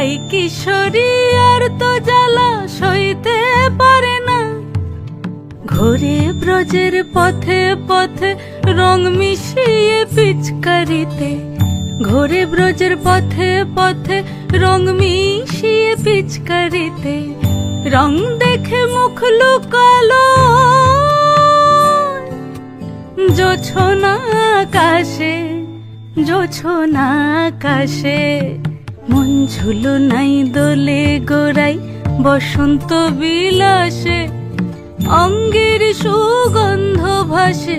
রাই কিশোরী আর তো জ্বালা সইতে পারে না। ঘোরে ব্রজের পথে পথে রং মিশিয়ে পিচকারিতে। ঘোরে ব্রজের পথে পথে রং মিশিয়ে পিচকারিতে। রং দেখে মুখ লুকালো। জোছনা আকাশে জোছনা আকাশে। মন ঝুলো নাই দোলে গোড়াই, বসন্ত বিলাসে অঙ্গের সুগন্ধ ভাসে,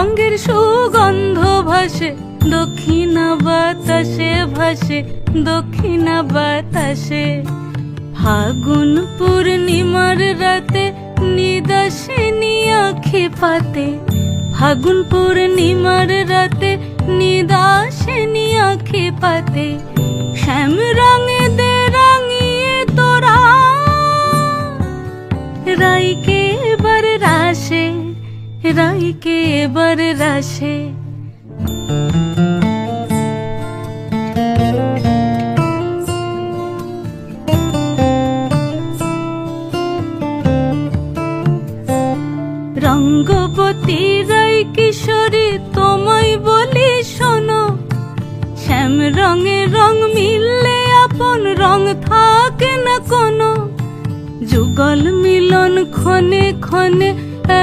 অঙ্গের সুগন্ধ ভাসে, দক্ষিণা বাতাসে ভাসে, দক্ষিণা বাতাসে। ফাগুন পূর্ণিমার রাতে নিদাসিনী আখে পাতে, ফাগুন পূর্ণিমার রাতে নিদাসিনী আখে পাতে। শ্যাম রঙে দে রাঙিয়ে তোরা। রাইকে এবার রাশে, রাইকে এবার রাশে। রঙ্গবতী রাই কিশোরী তোমায় বলি শোনো, শ্যাম রঙে থাকে না কোনো, যুগল মিলন ক্ষণে ক্ষণে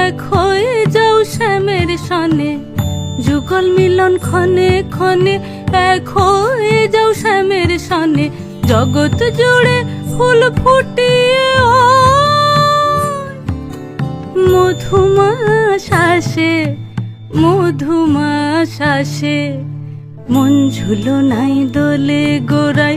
এক হয়ে যাও শ্যামের সনে। যুগল মিলন ক্ষণে ক্ষণে এক হয়ে যাও শ্যামের সনে। জগৎ জুড়ে ফুল ফুটিয়ে মধুমা শ্বাসে মধুমা শ্বাসে মন ঝুলো নাই দোলে গোড়াই